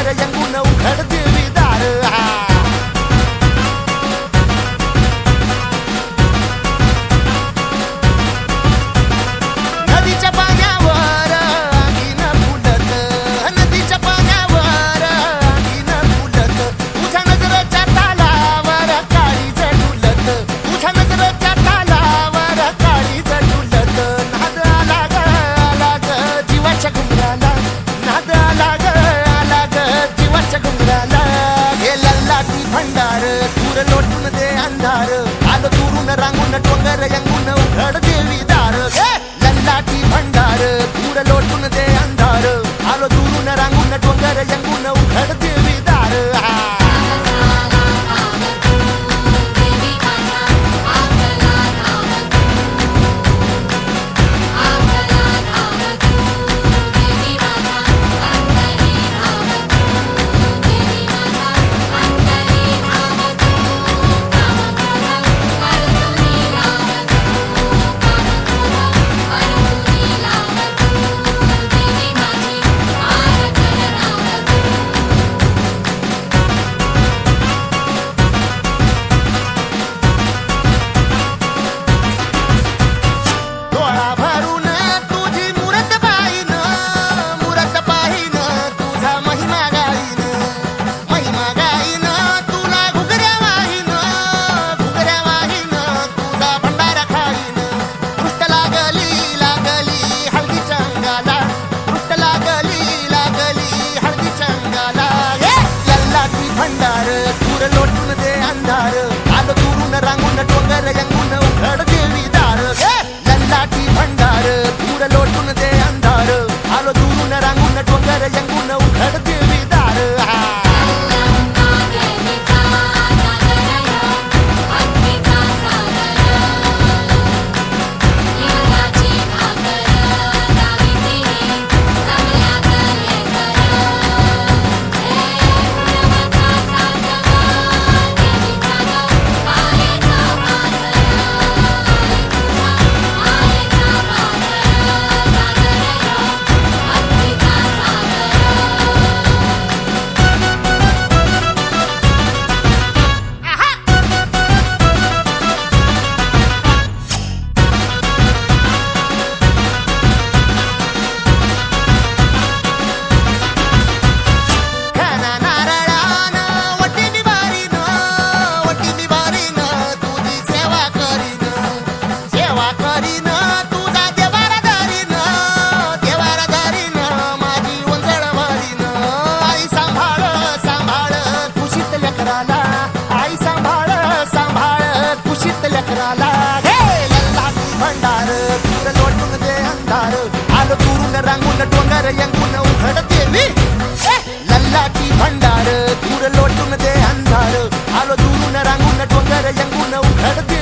ధర ఎంగునవు కడతి अंधार दूर लोटून दे अंधार आलो दुरून रांगून डोंगर यंगून उघड देवी दार लल्लाटी भंडार दूर लोटून दे अंधार आलो दुरून అందారు ఆలో దూరున్న రంగున్న టొంగర ఎంగున్న ఉంటాడు भंडार भंडार तुर लोटून दे अंधार. आलो तुरून रांगून डोंगर यंगून उघडते मी. लल्लाची भंडार दूर लोटून दे अंधार. आलो दुरून रांगून डोंगर यंगून उघडते